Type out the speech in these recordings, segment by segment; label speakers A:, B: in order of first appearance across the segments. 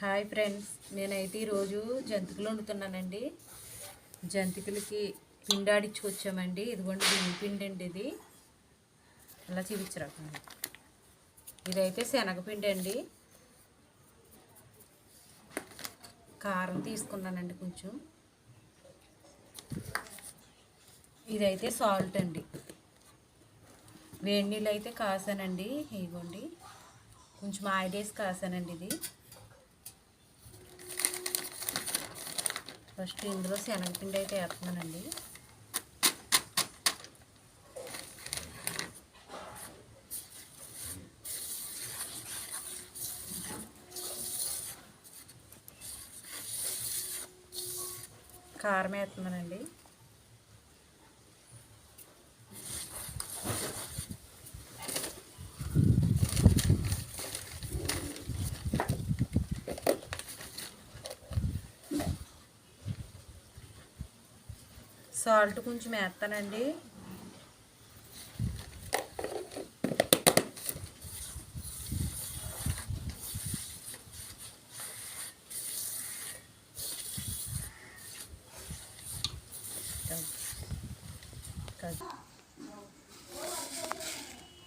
A: Hi friends నేనైతే ఈరోజు జంతికలు వండుతున్నానండి. జంతికలకి పిండి ఆడించుకొచ్చామండి. ఇదిగోండి బియ్యం పిండి అండి ఇది. అలా చూపించరాకండి ఇదైతే శనగపిండి అండి. కారం తీసుకున్నానండి కొంచెం. ఇదైతే సాల్ట్ అండి. వేడి నీళ్ళు అయితే కాసానండి. ఇదిగోండి కొంచెం ఆయిల్ వేసి కాసానండి ఇది. ఫస్ట్ ఇందులో శనగపిండి అయితే వేస్తున్నానండి. కారం వేస్తున్నానండి. సాల్ట్ కొంచెం వేస్తానండి.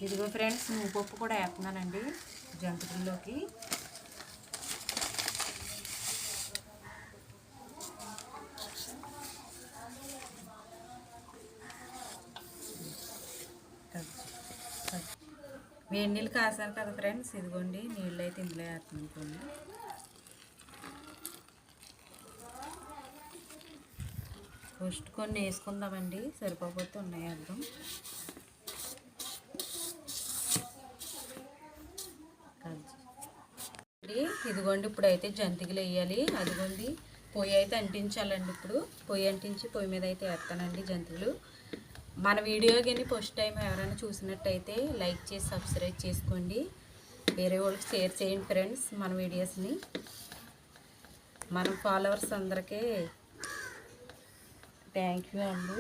A: ఇదిగో ఫ్రెండ్స్ పప్పు కూడా వేస్తున్నానండి జంతికల్లోకి. వేడి నీళ్ళు కాసారు కదా ఫ్రెండ్స్? ఇదిగోండి నీళ్ళు అయితే ఇందులో వేస్తున్నాను కొన్ని ఫస్ట్ కొన్ని వేసుకుందామండి సరిపోతే ఉన్నాయి అర్థం. ఇదిగోండి ఇప్పుడైతే జంతికలు వేయాలి. అదిగోండి పొయ్యి అయితే అంటించాలండి ఇప్పుడు. పొయ్యి అంటించి పొయ్యి మీద అయితే వేస్తానండి జంతికలు. మన వీడియో కానీ ఫస్ట్ టైం ఎవరైనా చూసినట్టయితే లైక్ చేసి సబ్స్క్రైబ్ చేసుకోండి. వేరే వాళ్ళకి షేర్ చేయండి ఫ్రెండ్స్ మన వీడియోస్ని. మన ఫాలోవర్స్ అందరికీ థ్యాంక్ యూ అండి.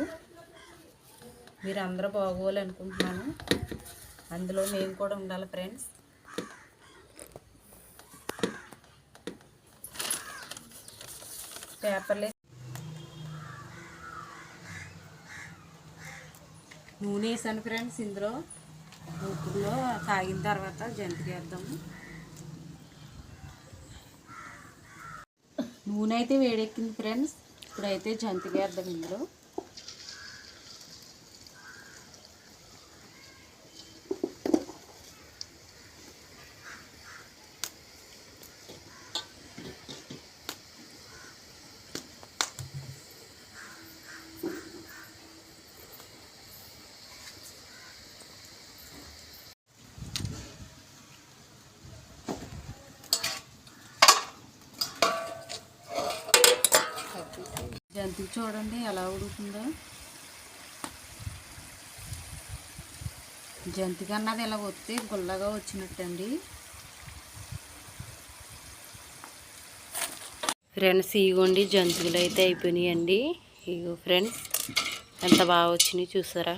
A: మీరు అందరూ బాగోవాలనుకుంటున్నాను అందులో మేము కూడా ఉండాలి ఫ్రెండ్స్. పేపర్లే నూనె వేసాను ఫ్రెండ్స్ ఇందులో. ఉప్పులో కాగిన తర్వాత జంతికి వేద్దాము నూనె అయితే వేడెక్కింది ఫ్రెండ్స్. ఇప్పుడైతే జంతికి వేద్దాం ఇందులో. జంతికి చూడండి ఎలా ఉడుకుతుందో. జంతికి అన్నది ఇలా వస్తే గుల్లగా వచ్చినట్టండి. ఫ్రెండ్స్ ఇగోండి జంతికలు అయితే అయిపోయినాయండి. ఇగో ఫ్రెండ్స్ ఎంత బాగా వచ్చినాయి చూసారా?